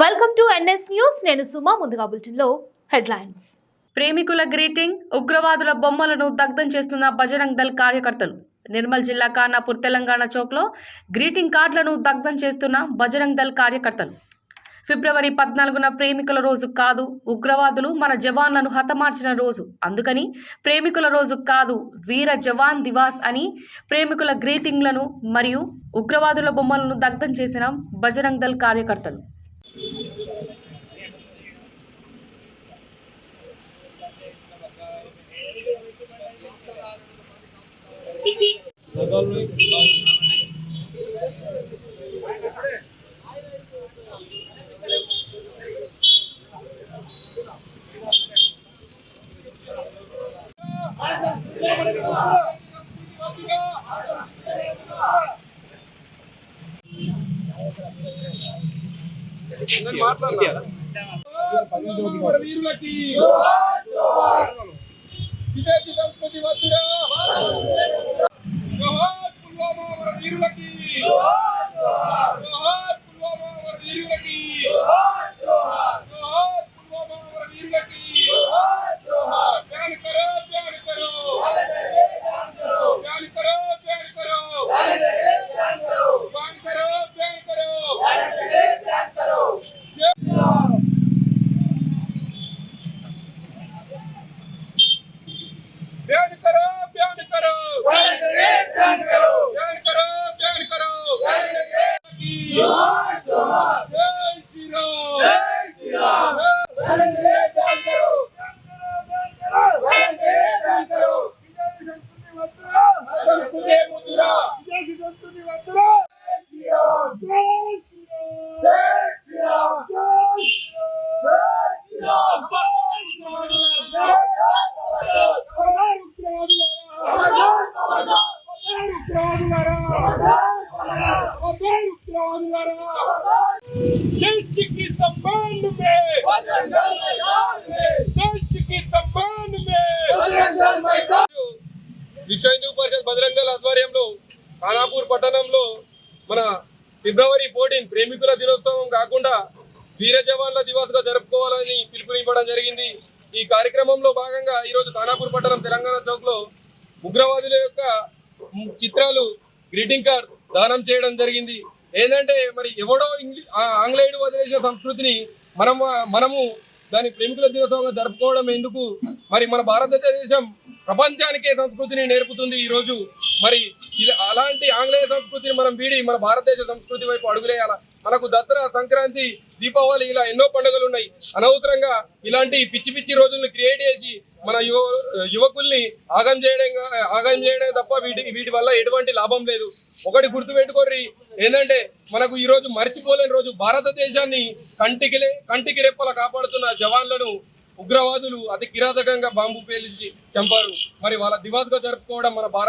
Welcome to NS news నేను సుమా ముందుగా బులెటిన్లో హెడ్లైన్స్. ప్రేమికుల గ్రీటింగ్ ఉగ్రవాదుల బొమ్మలను దగ్ధం చేస్తున్న బజరంగ్ దళ్ కార్యకర్తలు. నిర్మల్ జిల్లా ఖానాపూర్ తెలంగాణ చౌక్లో గ్రీటింగ్ కార్డులను దగ్ధం చేస్తున్న బజరంగ్ దళ్ కార్యకర్తలు. ఫిబ్రవరి పద్నాలుగున ప్రేమికుల రోజు కాదు ఉగ్రవాదులు మన జవాన్లను హతమార్చిన రోజు. అందుకని ప్రేమికుల రోజు కాదు వీర జవాన్ దివాస్ అని ప్రేమికుల గ్రీటింగ్లను మరియు ఉగ్రవాదుల బొమ్మలను దగ్ధం చేసిన బజరంగ్ దళ్ కార్యకర్తలు. మన వీరులకి Thank you. देश की सम्मान में देश की सम्मान में విశ్వ హిందూ పరిషత్ బజరంగ దళ ఆధ్వర్యంలో ఖానాపూర్ పట్టణంలో మన ఫిబ్రవరి ఫోర్టీన్ ప్రేమికుల దినోత్సవం కాకుండా వీర జవాన్ల దివస్ గా జరుపుకోవాలని పిలుపునివ్వడం జరిగింది ఈ కార్యక్రమంలో భాగంగా ఈరోజు ఖానాపూర్ పట్టణం తెలంగాణ చౌక్ లో ఉగ్రవాదుల యొక్క చిత్రాలు గ్రీటింగ్ కార్డ్ దానం చేయడం జరిగింది ఏంటంటే మరి ఎవడో ఇంగ్లీష్ ఆ ఆంగ్లేయుడు వదిలేసిన సంస్కృతిని మనం మనము దాని ప్రేమికుల దినోత్సవంగా జరుపుకోవడం ఎందుకు? మరి మన భారతదేశం ప్రపంచానికే సంస్కృతిని నేర్పుతుంది ఈ రోజు. మరి ఇలా అలాంటి ఆంగ్లేయ సంస్కృతిని మనం వీడి మన భారతదేశ సంస్కృతి వైపు అడుగులేయాల? మనకు దసరా సంక్రాంతి దీపావళి ఇలా ఎన్నో పండుగలు ఉన్నాయి. అనవసరంగా ఇలాంటి పిచ్చి పిచ్చి రోజుల్ని క్రియేట్ చేసి మన యువ యువకుల్ని ఆగం చేయడం ఆగం చేయడం తప్ప వీటి వీటి వల్ల ఎటువంటి లాభం లేదు. ఒకటి గుర్తుపెట్టుకోర్రి ఏంటంటే మనకు ఈ రోజు మర్చిపోలేని రోజు. భారతదేశాన్ని కంటికి లే- కంటికి రెప్పల కాపాడుతున్న జవాన్లను ఉగ్రవాదులు అతి కిరాతకంగా బాంబు పేలించి చంపారు. మరి వాళ్ళ దివాదుగా జరుపుకోవడం మన భారత